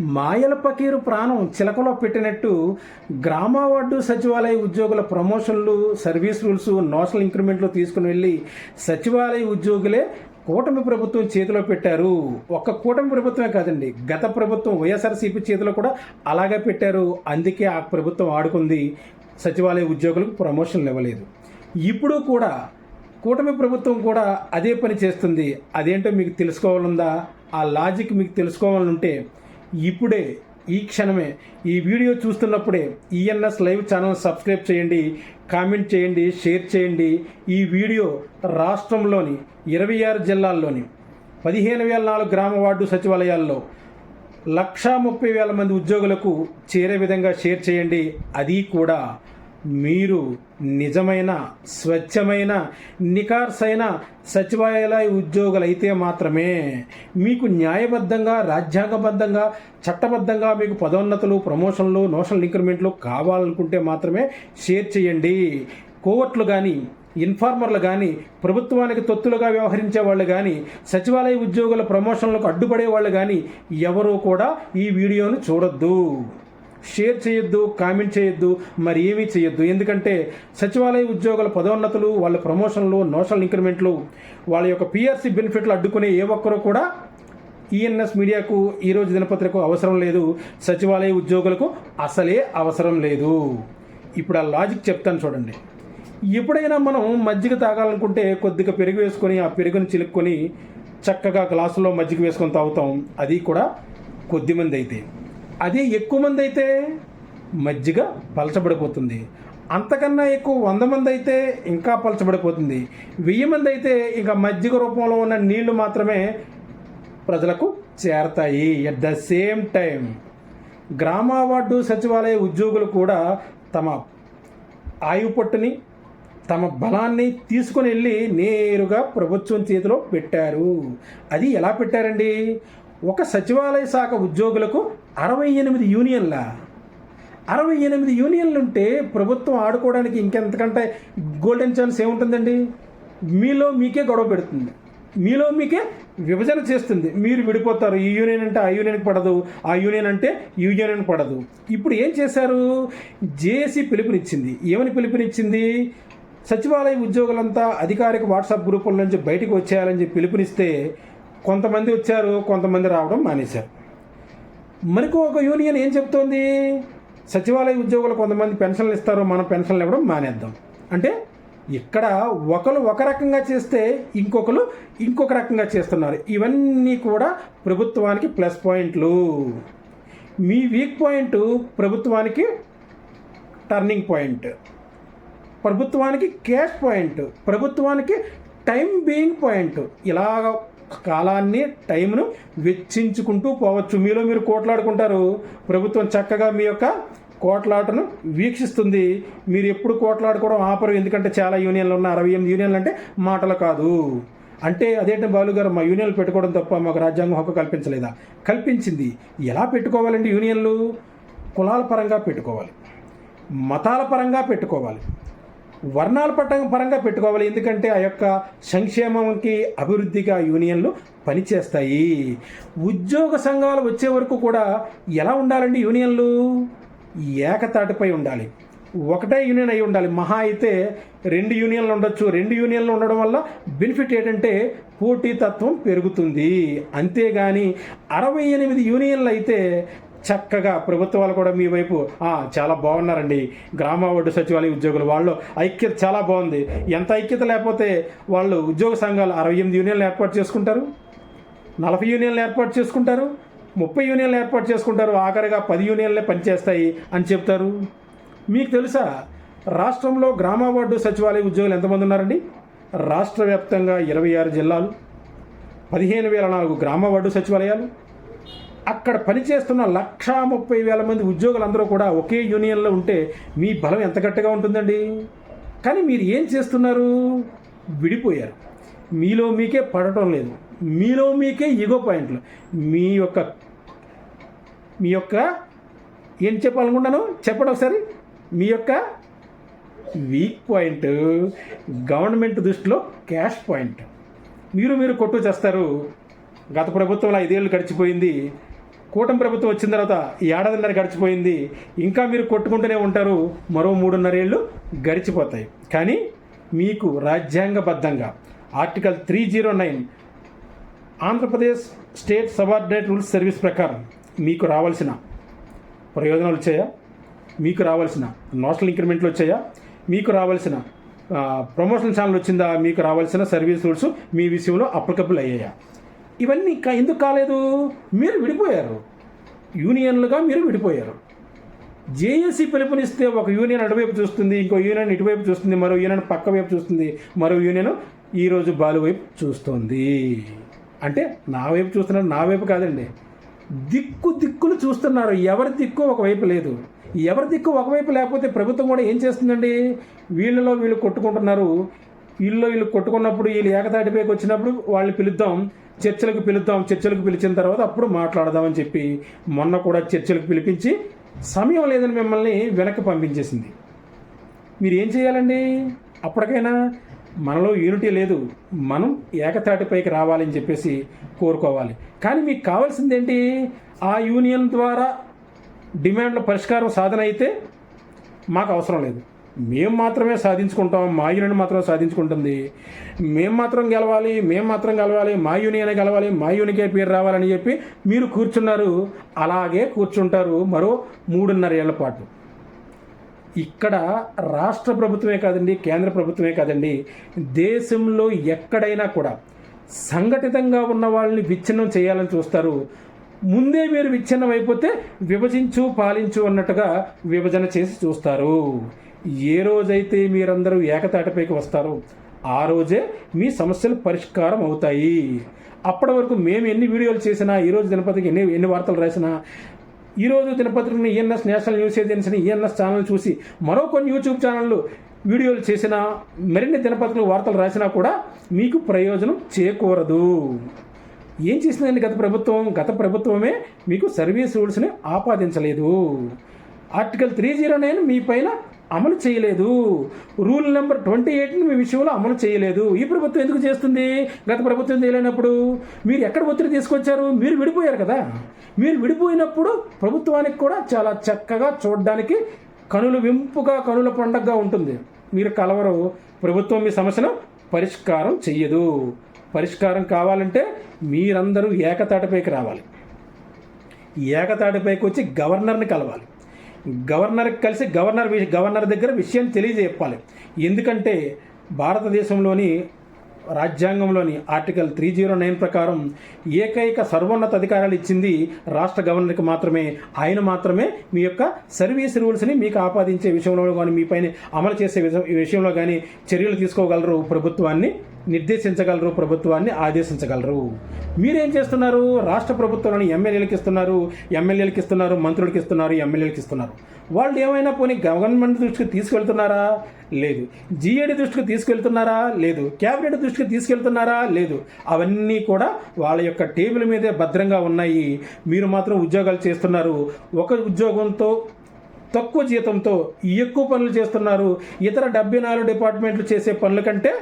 మాయల పకీరు ప్రాణం చిలకలో పెట్టినట్టు గ్రామ వార్డు సచివాలయ ఉద్యోగుల ప్రమోషన్లు సర్వీస్ రూల్స్ నోషనల్ ఇంక్రిమెంట్లు తీసుకుని వెళ్ళి సచివాలయ ఉద్యోగులే కూటమి ప్రభుత్వం చేతిలో పెట్టారు. ఒక్క కూటమి ప్రభుత్వమే కాదండి గత ప్రభుత్వం వైఎస్ఆర్సీపీ చేతిలో కూడా అలాగే పెట్టారు. అందుకే ఆ ప్రభుత్వం ఆడుకుంది. సచివాలయ ఉద్యోగులకు ప్రమోషన్లు ఇవ్వలేదు. ఇప్పుడు కూడా కూటమి ప్రభుత్వం కూడా అదే పని చేస్తుంది. అదేంటో మీకు తెలుసుకోవాలందా? ఆ లాజిక్ మీకు తెలుసుకోవాలంటే ఇప్పుడే ఈ క్షణమే ఈ వీడియో చూస్తున్నప్పుడే ఈఎన్ఎస్ లైవ్ ఛానల్ సబ్స్క్రైబ్ చేయండి కామెంట్ చేయండి షేర్ చేయండి. ఈ వీడియో రాష్ట్రంలోని ఇరవై ఆరు జిల్లాల్లోని పదిహేను వేల నాలుగు గ్రామ వార్డు సచివాలయాల్లో లక్షా ముప్పై వేల మంది ఉద్యోగులకు చేరే విధంగా షేర్ చేయండి. అది కూడా మీరు నిజమైన స్వచ్ఛమైన నికార్సైన సచివాలయ ఉద్యోగులైతే మాత్రమే మీకు న్యాయబద్ధంగా రాజ్యాంగబద్ధంగా చట్టబద్ధంగా మీకు పదోన్నతులు ప్రమోషన్లు నోషనల్ ఇంక్రిమెంట్లు కావాలనుకుంటే మాత్రమే షేర్ చేయండి. కోవట్లు కానీ ఇన్ఫార్మర్లు కానీ ప్రభుత్వానికి తొత్తులుగా వ్యవహరించే వాళ్ళు కానీ సచివాలయ ఉద్యోగుల ప్రమోషన్లకు అడ్డుపడే వాళ్ళు కానీ ఎవరూ కూడా ఈ వీడియోను చూడొద్దు. షేర్ చేయొద్దు కామెంట్ చేయొద్దు మరి ఏమీ చేయొద్దు. ఎందుకంటే సచివాలయ ఉద్యోగుల పదోన్నతులు వాళ్ళ ప్రమోషన్లు నోషనల్ ఇంక్రిమెంట్లు వాళ్ళ యొక్క పిఆర్సీ బెనిఫిట్లు అడ్డుకునే ఏ ఒక్కరూ కూడా ఈఎన్ఎస్ మీడియాకు ఈరోజు దినపత్రిక అవసరం లేదు. సచివాలయ ఉద్యోగులకు అసలే అవసరం లేదు. ఇప్పుడు ఆ లాజిక్ చెప్తాను చూడండి. ఎప్పుడైనా మనం మజ్జిగ తాగాలనుకుంటే కొద్దిగా పెరుగు వేసుకొని ఆ పెరుగుని చిలుక్కొని చక్కగా గ్లాసులో మజ్జిగ వేసుకొని తాగుతాం. అది కూడా కొద్దిమంది అయితే. అదే ఎక్కువ మంది అయితే మజ్జిగ పలచబడిపోతుంది. అంతకన్నా ఎక్కువ వంద మంది అయితే ఇంకా పలచబడిపోతుంది. వెయ్యి మంది అయితే ఇంకా మజ్జిగ రూపంలో ఉన్న నీళ్ళు మాత్రమే ప్రజలకు చేరతాయి. ఎట్ ద సేమ్ టైం గ్రామ వార్డు సచివాలయ ఉద్యోగులు కూడా తమ ఆయుపట్టుని తమ బలాన్ని తీసుకుని వెళ్ళి నేరుగా ప్రభుత్వం చేతిలో పెట్టారు. అది ఎలా పెట్టారండి? ఒక సచివాలయ శాఖ ఉద్యోగులకు అరవై ఎనిమిది యూనియన్ల అరవై ఎనిమిది యూనియన్లు ఉంటే ప్రభుత్వం ఆడుకోవడానికి ఇంకెంతకంటే గోల్డెన్ ఛాన్స్ ఏముంటుందండి? మీలో మీకే గొడవ పెడుతుంది. మీలో మీకే విభజన చేస్తుంది. మీరు విడిపోతారు. ఈ యూనియన్ అంటే ఆ యూనియన్కి పడదు. ఆ యూనియన్ అంటే ఈ యూనియన్ పడదు. ఇప్పుడు ఏం చేశారు? జేఏసీ పిలుపునిచ్చింది. ఏమని పిలుపునిచ్చింది? సచివాలయ ఉద్యోగులంతా అధికారిక వాట్సాప్ గ్రూపుల నుంచి బయటకు వచ్చేయాలని చెప్పి పిలుపునిస్తే కొంతమంది వచ్చారు కొంతమంది రావడం మానేశారు. మనకు ఒక యూనియన్ ఏం చెప్తోంది? సచివాలయ ఉద్యోగులు కొంతమంది పెన్షన్లు ఇస్తారు మనం పెన్షన్లు ఇవ్వడం మానేద్దాం. అంటే ఇక్కడ ఒకరు ఒక రకంగా చేస్తే ఇంకొకరు ఇంకొక రకంగా చేస్తున్నారు. ఇవన్నీ కూడా ప్రభుత్వానికి ప్లస్ పాయింట్లు. మీ వీక్ పాయింట్ ప్రభుత్వానికి టర్నింగ్ పాయింట్. ప్రభుత్వానికి క్యాష్ పాయింట్. ప్రభుత్వానికి టైం బీయింగ్ పాయింట్. ఇలాగ కాలాన్ని టైంను వెచ్చించుకుంటూ పోవచ్చు. మీలో మీరు కోట్లాడుకుంటారు. ప్రభుత్వం చక్కగా మీ యొక్క కోట్లాటను వీక్షిస్తుంది. మీరు ఎప్పుడు కోట్లాడుకోవడం ఆపరు. ఎందుకంటే చాలా యూనియన్లు ఉన్నాయి అరవై ఎనిమిది యూనియన్లు అంటే మాటలు కాదు. అంటే అదేంటి బాలు గారు మా యూనియన్లు పెట్టుకోవడం తప్ప మాకు రాజ్యాంగం హక్కు కల్పించలేదా? కల్పించింది. ఎలా పెట్టుకోవాలండి యూనియన్లు? కులాల పరంగా పెట్టుకోవాలి. మతాల పరంగా పెట్టుకోవాలి. వర్ణాల పట్టం పరంగా పెట్టుకోవాలి. ఎందుకంటే ఆ యొక్క సంక్షేమంకి అభివృద్ధికి ఆ యూనియన్లు పనిచేస్తాయి. ఉద్యోగ సంఘాలు వచ్చే వరకు కూడా ఎలా ఉండాలండి యూనియన్లు? ఏకతాటిపై ఉండాలి. ఒకటే యూనియన్ అయి ఉండాలి. మహా అయితే రెండు యూనియన్లు ఉండొచ్చు. రెండు యూనియన్లు ఉండడం వల్ల బెనిఫిట్ ఏంటంటే పోటీతత్వం పెరుగుతుంది. అంతేగాని అరవై ఎనిమిది యూనియన్లు అయితే చక్కగా ప్రభుత్వాలు కూడా మీ వైపు చాలా బాగున్నారండి. గ్రామ వార్డు సచివాలయ ఉద్యోగులు వాళ్ళు ఐక్యత చాలా బాగుంది. ఎంత ఐక్యత లేకపోతే వాళ్ళు ఉద్యోగ సంఘాలు అరవై ఎనిమిది యూనియన్లు ఏర్పాటు చేసుకుంటారు? నలభై యూనియన్లు ఏర్పాటు చేసుకుంటారు? ముప్పై యూనియన్లు ఏర్పాటు చేసుకుంటారు? ఆఖరిగా పది యూనియన్లే పనిచేస్తాయి అని చెప్తారు. మీకు తెలుసా రాష్ట్రంలో గ్రామ వార్డు సచివాలయ ఉద్యోగులు ఎంతమంది ఉన్నారండి? రాష్ట్ర వ్యాప్తంగా ఇరవై ఆరు జిల్లాలు పదిహేను వేల నాలుగు గ్రామ వార్డు సచివాలయాలు అక్కడ పనిచేస్తున్న లక్షా ముప్పై వేల మంది ఉద్యోగులందరూ కూడా ఒకే యూనియన్లో ఉంటే మీ బలం ఎంత గట్టిగా ఉంటుందండి? కానీ మీరు ఏం చేస్తున్నారు? విడిపోయారు. మీలో మీకే పడటం లేదు. మీలో మీకే ఈగో పాయింట్లు మీ యొక్క మీ యొక్క ఏం చెప్పాలనుకుంటాను? చెప్పండి ఒకసారి. మీ యొక్క వీక్ పాయింట్ గవర్నమెంట్ దృష్టిలో క్యాష్ పాయింట్ మీరు మీరు కొట్టు చేస్తారు. గత ప్రభుత్వంలో ఐదేళ్ళు గడిచిపోయింది. కూటమి ప్రభుత్వం వచ్చిన తర్వాత ఏడాదిన్నర గడిచిపోయింది. ఇంకా మీరు కొట్టుకుంటూనే ఉంటారు. మరో మూడున్నరేళ్ళు గడిచిపోతాయి. కానీ మీకు రాజ్యాంగబద్ధంగా article three zero nine Andhra Pradesh state subordinate rules service ప్రకారం మీకు రావాల్సిన ప్రయోజనాలు వచ్చాయా? మీకు రావాల్సిన నోషనల్ ఇంక్రిమెంట్లు వచ్చాయా? మీకు రావాల్సిన ప్రమోషన్ ఛానల్ వచ్చిందా? మీకు రావాల్సిన సర్వీస్ రూల్స్ మీ విషయంలో అప్లికబుల్ అయ్యాయా? ఇవన్నీ ఎందుకు కాలేదు? మీరు విడిపోయారు. యూనియన్లుగా మీరు విడిపోయారు. జేఏసీ పిలుపునిస్తే ఒక యూనియన్ అటువైపు చూస్తుంది ఇంకో యూనియన్ ఇటువైపు చూస్తుంది మరో యూనియన్ పక్క వైపు చూస్తుంది మరో యూనియన్ ఈరోజు బాలు వైపు చూస్తుంది. అంటే నా వైపు చూస్తున్నారు నా వైపు కాదండి. దిక్కు దిక్కులు చూస్తున్నారు. ఎవరి దిక్కు ఒకవైపు లేదు. ఎవరి దిక్కు ఒకవైపు లేకపోతే ప్రభుత్వం కూడా ఏం చేస్తుందండి? వీళ్ళలో వీళ్ళు కొట్టుకుంటున్నారు. వీళ్ళలో వీళ్ళు కొట్టుకున్నప్పుడు వీళ్ళు ఏకతాటిపైకి వచ్చినప్పుడు వాళ్ళు పిలుద్దాం. చర్చలకు పిలుద్దాం చర్చలకు పిలిచిన తర్వాత అప్పుడు మాట్లాడదామని చెప్పి మొన్న కూడా చర్చలకు పిలిపించి సమయం లేదని మిమ్మల్ని వెనక్కి పంపించేసింది. మీరు ఏం చేయాలండి? అప్పటికైనా మనలో యూనిటీ లేదు మనం ఏకతాటిపైకి రావాలని చెప్పేసి కోరుకోవాలి. కానీ మీకు కావాల్సింది ఏంటి ఆ యూనియన్ ద్వారా డిమాండ్ల పరిష్కారం సాధన అయితే మాకు అవసరం లేదు. మేము మాత్రమే సాధించుకుంటాం మా యూనియన్ మాత్రం సాధించుకుంటుంది. మేము మాత్రం గెలవాలి మేము మాత్రం గెలవాలి మా యూనియనే గెలవాలి మా యూనికే పేరు రావాలని చెప్పి మీరు కూర్చున్నారు. అలాగే కూర్చుంటారు మరో మూడున్నర ఏళ్ళ పాటు. ఇక్కడ రాష్ట్ర ప్రభుత్వమే కాదండి కేంద్ర ప్రభుత్వమే కాదండి. దేశంలో ఎక్కడైనా కూడా సంఘటితంగా ఉన్న వాళ్ళని విచ్ఛిన్నం చేయాలని చూస్తారు. ముందే మీరు విచ్ఛిన్నం అయిపోతే విభజించు పాలించు అన్నట్టుగా విభజన చేసి చూస్తారు. ఏ రోజైతే మీరందరూ ఏకతాటిపైకి వస్తారో ఆ రోజే మీ సమస్యలు పరిష్కారం అవుతాయి. అప్పటి వరకు మేము ఎన్ని వీడియోలు చేసినా ఈరోజు దినపత్రిక ఎన్ని ఎన్ని వార్తలు రాసినా ఈరోజు దినపత్రికని ఈఎన్ఎస్ నేషనల్ న్యూస్ ఏజెన్సీని ఈఎన్ఎస్ ఛానల్ చూసి మరో కొన్ని యూట్యూబ్ ఛానళ్ళు వీడియోలు చేసినా మరిన్ని దినపత్రికలు వార్తలు రాసినా కూడా మీకు ప్రయోజనం చేకూరదు. ఏం చేసిందండి గత ప్రభుత్వం? గత ప్రభుత్వమే మీకు సర్వీస్ రూల్స్ని ఆపాదించలేదు. ఆర్టికల్ త్రీ జీరో నైన్ మీ పైన అమలు చేయలేదు. రూల్ నెంబర్ ట్వంటీ ఎయిట్ని మీ విషయంలో అమలు చేయలేదు. ఈ ప్రభుత్వం ఎందుకు చేస్తుంది? గత ప్రభుత్వం చేయలేనప్పుడు మీరు ఎక్కడ ఒత్తిడి తీసుకొచ్చారు? మీరు విడిపోయారు కదా. మీరు విడిపోయినప్పుడు ప్రభుత్వానికి కూడా చాలా చక్కగా చూడడానికి కనుల వింపుగా కనుల పండగగా ఉంటుంది. మీరు కలవరు. ప్రభుత్వం మీ సమస్యను పరిష్కారం చెయ్యదు. పరిష్కారం కావాలంటే మీరందరూ ఏకతాటిపైకి రావాలి. ఏకతాటిపైకి వచ్చి గవర్నర్ని కలవాలి. గవర్నర్కి కలిసి గవర్నర్ వి- గవర్నర్ దగ్గర విషయం తెలియజెప్పాలి ఎందుకంటే భారతదేశంలోని రాజ్యాంగంలోని ఆర్టికల్ త్రీ జీరో నైన్ ప్రకారం ఏకైక సర్వోన్నత అధికారాలు ఇచ్చింది రాష్ట్ర గవర్నర్కి మాత్రమే. ఆయన మాత్రమే మీ యొక్క సర్వీస్ రూల్స్ని మీకు ఆపాదించే విషయంలో కానీ మీ పైన అమలు చేసే విషయంలో కానీ చర్యలు తీసుకోగలరు ప్రభుత్వాన్ని నిర్దేశించగలరు ప్రభుత్వాన్ని ఆదేశించగలరు. మీరేం చేస్తున్నారు? రాష్ట్ర ప్రభుత్వాలను ఎమ్మెల్యేలకు ఇస్తున్నారు ఎమ్మెల్యేలకు ఇస్తున్నారు మంత్రులకు ఇస్తున్నారు ఎమ్మెల్యేలకు ఇస్తున్నారు. వాళ్ళు ఏమైనా పోనీ గవర్నమెంట్ దృష్టికి తీసుకెళ్తున్నారా? లేదు. జీఏడి దృష్టికి తీసుకెళ్తున్నారా? లేదు. క్యాబినెట్ దృష్టికి తీసుకెళ్తున్నారా? లేదు. అవన్నీ కూడా వాళ్ళ యొక్క టేబుల్ మీదే భద్రంగా ఉన్నాయి. మీరు మాత్రం ఉద్యోగాలు చేస్తున్నారు. ఒక ఉద్యోగంతో తక్కువ జీతంతో ఎక్కువ పనులు చేస్తున్నారు. ఇతర డెబ్బై నాలుగు డిపార్ట్మెంట్లు చేసే పనుల కంటే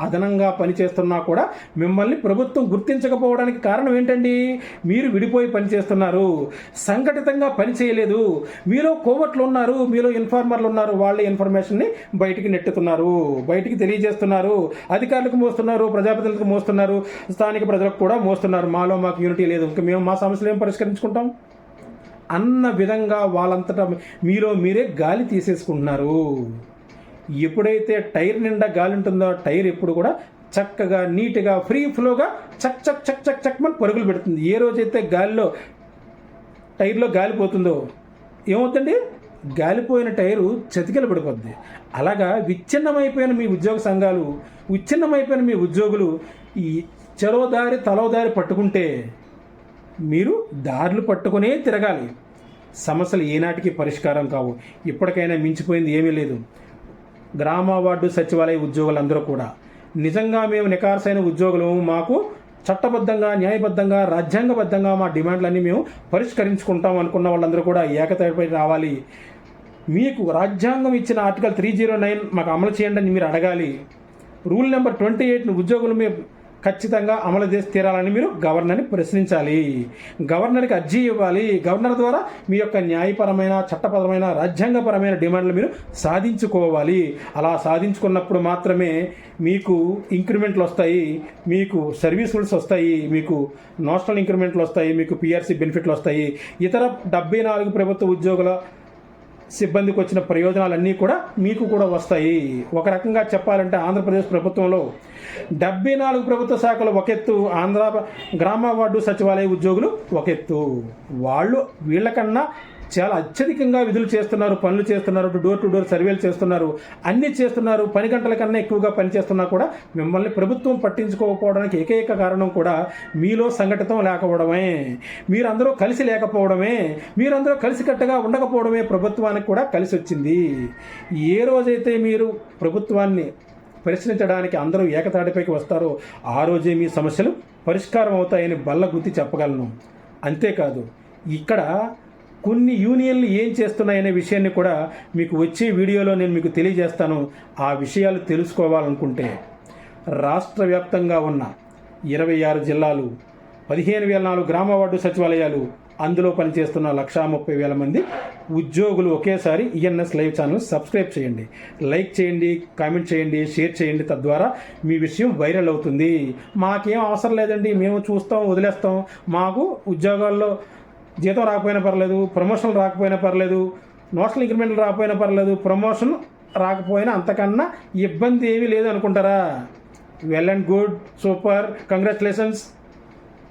అదనంగా పనిచేస్తున్నా కూడా మిమ్మల్ని ప్రభుత్వం గుర్తించకపోవడానికి కారణం ఏంటండి? మీరు విడిపోయి పనిచేస్తున్నారు. సంఘటితంగా పని చేయలేదు. మీలో కోవట్లు ఉన్నారు మీలో ఇన్ఫార్మర్లు ఉన్నారు వాళ్ళ ఇన్ఫర్మేషన్ని బయటికి నెట్టుతున్నారు బయటికి తెలియజేస్తున్నారు అధికారులకు మోస్తున్నారు ప్రజాప్రతినిధులకు మోస్తున్నారు స్థానిక ప్రజలకు కూడా మోస్తున్నారు. మాలో మాకు యూనిటీ లేదు. ఇంకా మేము మా సమస్యలు ఏం పరిష్కరించుకుంటాం? అన్న విధంగా వాళ్ళంతటా మీలో మీరే గాలి తీసేసుకుంటున్నారు. ఎప్పుడైతే టైర్ నిండా గాలి ఉంటుందో టైర్ ఎప్పుడు కూడా చక్కగా నీట్గా ఫ్రీ ఫ్లోగా చక్ చక్ చక్ చక్ చక్ మన పరుగులు పెడుతుంది. ఏ రోజైతే గాలిలో టైర్లో గాలి పోతుందో ఏమవుతుంది గాలిపోయిన టైరు చతికిల పడిపోద్ది. అలాగా విచ్ఛిన్నమైపోయిన మీ ఉద్యోగ సంఘాలు విచ్ఛిన్నమైపోయిన మీ ఉద్యోగులు ఈ చెరో దారి దారి పట్టుకుంటే మీరు దారులు పట్టుకునే తిరగాలి. సమస్యలు ఏనాటికి పరిష్కారం కావు. ఇప్పటికైనా మించిపోయింది ఏమీ లేదు. గ్రామ వార్డు సచివాలయ ఉద్యోగులందరూ కూడా. నిజంగా మేము నికార్సైన ఉద్యోగులు. మాకు చట్టబద్ధంగా న్యాయబద్ధంగా రాజ్యాంగబద్ధంగా మా డిమాండ్లన్నీ మేము పరిష్కరించుకుంటాం అనుకున్న వాళ్ళందరూ కూడా ఏకతాటిపై రావాలి. మీకు రాజ్యాంగం ఇచ్చిన ఆర్టికల్ త్రీ జీరో నైన్ మాకు అమలు చేయండి అని మీరు అడగాలి. రూల్ నెంబర్ ట్వంటీ ఎయిట్ను ఉద్యోగులు మీ ఖచ్చితంగా అమలు చేసి తీరాలని మీరు గవర్నర్ని ప్రశ్నించాలి. గవర్నర్కి అర్జీ ఇవ్వాలి. గవర్నర్ ద్వారా మీ యొక్క న్యాయపరమైన చట్టపరమైన రాజ్యాంగపరమైన డిమాండ్లు మీరు సాధించుకోవాలి. అలా సాధించుకున్నప్పుడు మాత్రమే మీకు ఇంక్రిమెంట్లు వస్తాయి మీకు సర్వీస్ రూల్స్ వస్తాయి మీకు నోషనల్ ఇంక్రిమెంట్లు వస్తాయి మీకు పిఆర్సీ బెనిఫిట్లు వస్తాయి. ఇతర డెబ్బై నాలుగు ప్రభుత్వ ఉద్యోగుల సిబ్బందికి వచ్చిన ప్రయోజనాలన్నీ కూడా మీకు కూడా వస్తాయి. ఒక రకంగా చెప్పాలంటే ఆంధ్రప్రదేశ్ ప్రభుత్వంలో డెబ్బై నాలుగు ప్రభుత్వ శాఖలు ఒక ఎత్తు ఆంధ్ర గ్రామ వార్డు సచివాలయ ఉద్యోగులు ఒక ఎత్తు వాళ్ళు వీళ్ళకన్నా చాలా అత్యధికంగా విధులు చేస్తున్నారు పనులు చేస్తున్నారు డోర్ టు డోర్ సర్వేలు చేస్తున్నారు. అన్నీ చేస్తున్నారు పని గంటల కన్నా ఎక్కువగా పని చేస్తున్నా కూడా మిమ్మల్ని ప్రభుత్వం పట్టించుకోకపోవడానికి ఏకైక కారణం కూడా మీలో సంఘటితం లేకపోవడమే. మీరందరూ కలిసి లేకపోవడమే. మీరందరూ కలిసికట్టుగా ఉండకపోవడమే ప్రభుత్వానికి కూడా కలిసి వచ్చింది. ఏ రోజైతే మీరు ప్రభుత్వాన్ని ప్రశ్నించడానికి అందరూ ఏకతాటిపైకి వస్తారో ఆ రోజే మీ సమస్యలు పరిష్కారం అవుతాయని బల్ల గుర్తి చెప్పగలను. అంతేకాదు ఇక్కడ కొన్ని యూనియన్లు ఏం చేస్తున్నాయనే విషయాన్ని కూడా మీకు వచ్చే వీడియోలో నేను మీకు తెలియజేస్తాను. ఆ విషయాలు తెలుసుకోవాలనుకుంటే రాష్ట్ర వ్యాప్తంగా ఉన్న ఇరవై ఆరు జిల్లాలు పదిహేను వేల నాలుగు గ్రామ వార్డు సచివాలయాలు అందులో పనిచేస్తున్న లక్షా ముప్పై వేల మంది ఉద్యోగులు ఒకేసారి ఈఎన్ఎస్ లైవ్ ఛానల్ సబ్స్క్రైబ్ చేయండి. లైక్ చేయండి కామెంట్ చేయండి షేర్ చేయండి. తద్వారా మీ విషయం వైరల్ అవుతుంది. మాకేం అవసరం లేదండి. మేము చూస్తాం వదిలేస్తాం. మాకు ఉద్యోగాల్లో జీతం రాకపోయినా పర్లేదు ప్రమోషన్లు రాకపోయినా పర్లేదు నోషనల్ ఇంక్రిమెంట్లు రాకపోయినా పర్లేదు ప్రమోషన్ రాకపోయినా అంతకన్నా ఇబ్బంది ఏమీ లేదు అనుకుంటారా? Well and good super congratulations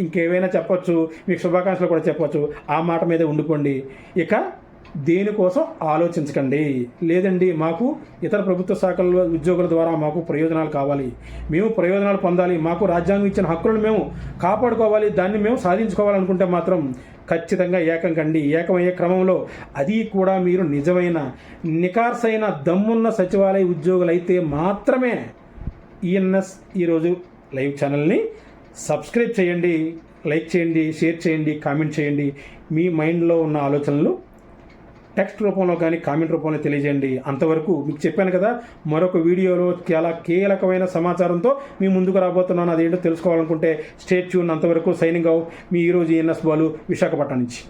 ఇంకేమైనా చెప్పొచ్చు మీకు శుభాకాంక్షలు కూడా చెప్పొచ్చు. ఆ మాట మీద ఉండిపోండి. ఇక దేనికోసం ఆలోచించకండి. లేదండి మాకు ఇతర ప్రభుత్వ శాఖల ఉద్యోగుల ద్వారా మాకు ప్రయోజనాలు కావాలి. మేము ప్రయోజనాలు పొందాలి. మాకు రాజ్యాంగం ఇచ్చిన హక్కులను మేము కాపాడుకోవాలి. దాన్ని మేము సాధించుకోవాలనుకుంటే మాత్రం ఖచ్చితంగా ఏకం కండి. ఏకమయ్యే క్రమంలో అది కూడా మీరు నిజమైన నికార్సైన దమ్మున్న సచివాలయ ఉద్యోగులైతే మాత్రమే ఈఎన్ఎస్ ఈరోజు లైవ్ ఛానల్ని సబ్స్క్రైబ్ చేయండి లైక్ చేయండి షేర్ చేయండి కామెంట్ చేయండి. మీ మైండ్లో ఉన్న ఆలోచనలు టెక్స్ట్ రూపంలో కానీ కామెంట్ రూపంలో తెలియజేయండి. అంతవరకు మీకు చెప్పాను కదా మరొక వీడియోలో చాలా కీలకమైన సమాచారంతో మీ ముందుకు రాబోతున్నాను. అదేంటో తెలుసుకోవాలనుకుంటే స్టేట్ ట్యూన్ అంతవరకు సైనింగ్ అవు మీ ఈరోజు ఎన్ఎస్ బాలు విశాఖపట్నం నుంచి.